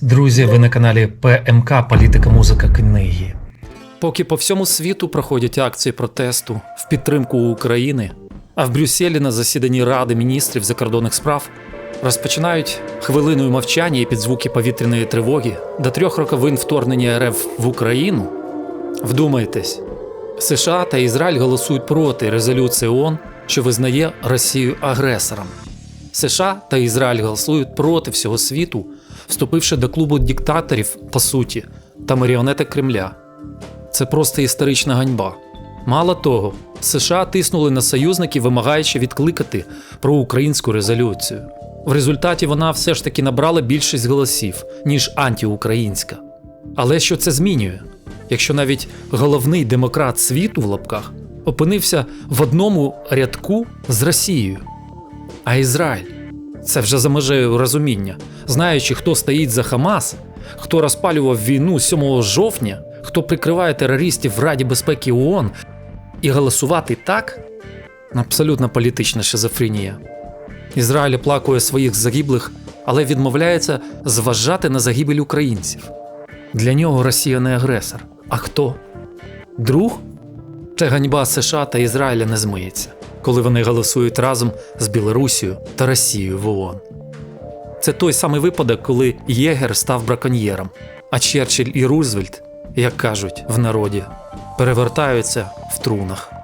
Друзі, ви на каналі ПМК Політика, музика, книги. Поки по всьому світу проходять акції протесту в підтримку України, а в Брюсселі на засіданні Ради міністрів закордонних справ розпочинають хвилиною мовчання і під звуки повітряної тривоги до трьох роковин вторгнення РФ в Україну. Вдумайтесь, США та Ізраїль голосують проти резолюції ООН, що визнає Росію агресором. США та Ізраїль голосують проти всього світу, вступивши до клубу диктаторів, по суті, та маріонеток Кремля. Це просто історична ганьба. Мало того, США тиснули на союзників, вимагаючи відкликати проукраїнську резолюцію. В результаті вона все ж таки набрала більшість голосів, ніж антиукраїнська. Але що це змінює? Якщо навіть головний демократ світу в лапках опинився в одному рядку з Росією, а Ізраїль це вже за межею розуміння, знаючи, хто стоїть за Хамас, хто розпалював війну 7 жовтня, хто прикриває терористів в Раді безпеки ООН, і голосувати так абсолютно політична шизофренія. Ізраїль оплакує своїх загиблих, але відмовляється зважати на загибель українців. Для нього Росія не агресор. А хто? Друг? Це ганьба США та Ізраїля не змиється, коли вони голосують разом з Білорусією та Росією в ООН. Це той самий випадок, коли Єгер став браконьєром, а Черчилль і Рузвельт, як кажуть в народі, перевертаються в трунах.